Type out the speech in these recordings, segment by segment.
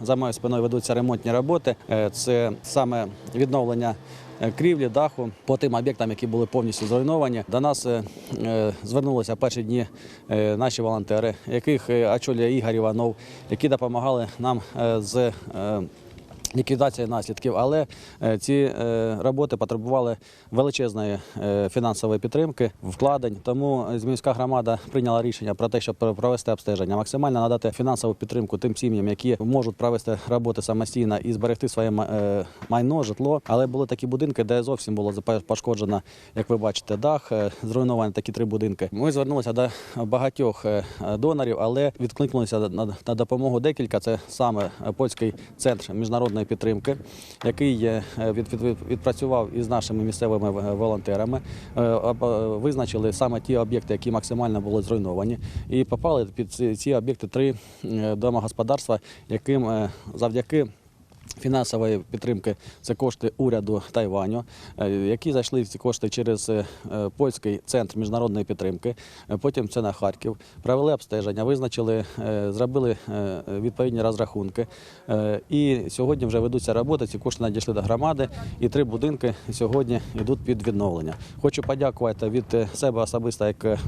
За моєю спиною ведуться ремонтні роботи. Е, Це саме відновлення е, крівлі, даху по тим об'єктам, які були повністю зруйновані. До нас е, звернулися перші дні наші волонтери, яких очолює Ігор Іванов, які допомагали нам з. Ліквідація наслідків, але е, ці е, роботи потребували величезної е, фінансової підтримки, вкладень. Тому Зміївська громада прийняла рішення про те, щоб провести обстеження, максимально надати фінансову підтримку тим сім'ям, які можуть провести роботи самостійно і зберегти своє майно, житло. Але були такі будинки, де зовсім було пошкоджено, як ви бачите, дах, зруйновані такі три будинки. Ми звернулися до багатьох донорів, але відкликнулися на допомогу декілька. Це саме польський центр міжнародної підтримки, який е, від, від, від- відпрацював із нашими місцевими е, волонтерами. Е, Визначили саме ті об'єкти, які максимально були зруйновані, і попали під ці, ці об'єкти три домогосподарства, яким завдяки фінансової підтримки це кошти уряду Тайваню, е, які зайшли ці кошти через е, е, польський центр міжнародної підтримки. Потім це на Харків. Провели обстеження, визначили, зробили відповідні розрахунки. І сьогодні вже ведуться роботи. Ці кошти надійшли до громади, і три будинки сьогодні йдуть під відновлення. Хочу подякувати від себе особисто, як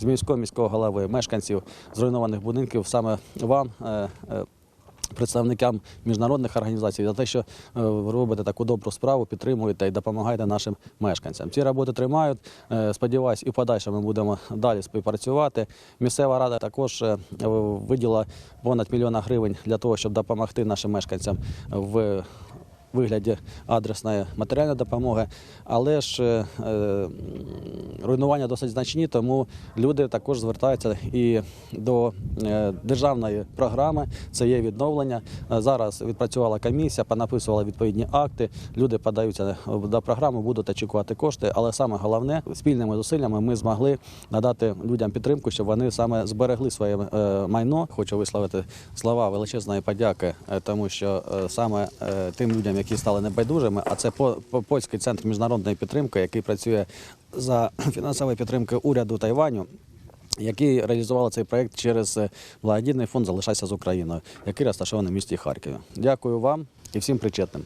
з міського міського голови, мешканців зруйнованих будинків, саме вам. Представникам міжнародних організацій за те, що е, ви робите таку добру справу, підтримуєте і допомагаєте нашим мешканцям. Ці роботи тримають. Е, Сподіваюсь, і в подальшому ми будемо далі співпрацювати. Місцева рада також е, виділа понад мільйона гривень для того, щоб допомогти нашим мешканцям в вигляді адресної матеріальної допомоги, але ж е, е, руйнування досить значні, тому люди також звертаються і до е, державної програми. Це є відновлення. Е, Зараз відпрацювала комісія, понаписувала відповідні акти. Люди подаються до програми, будуть очікувати кошти. Але саме головне, спільними зусиллями ми змогли надати людям підтримку, щоб вони саме зберегли своє майно. Хочу висловити слова величезної подяки, тому що саме тим людям, які стали небайдужими, а це по- по- польський центр міжнародної підтримки, який працює за фінансової підтримки уряду Тайваню. Які реалізували цей проект через е, благодійний фонд Залишайся з Україною, який розташований в місті Харкові. Дякую вам і всім причетним.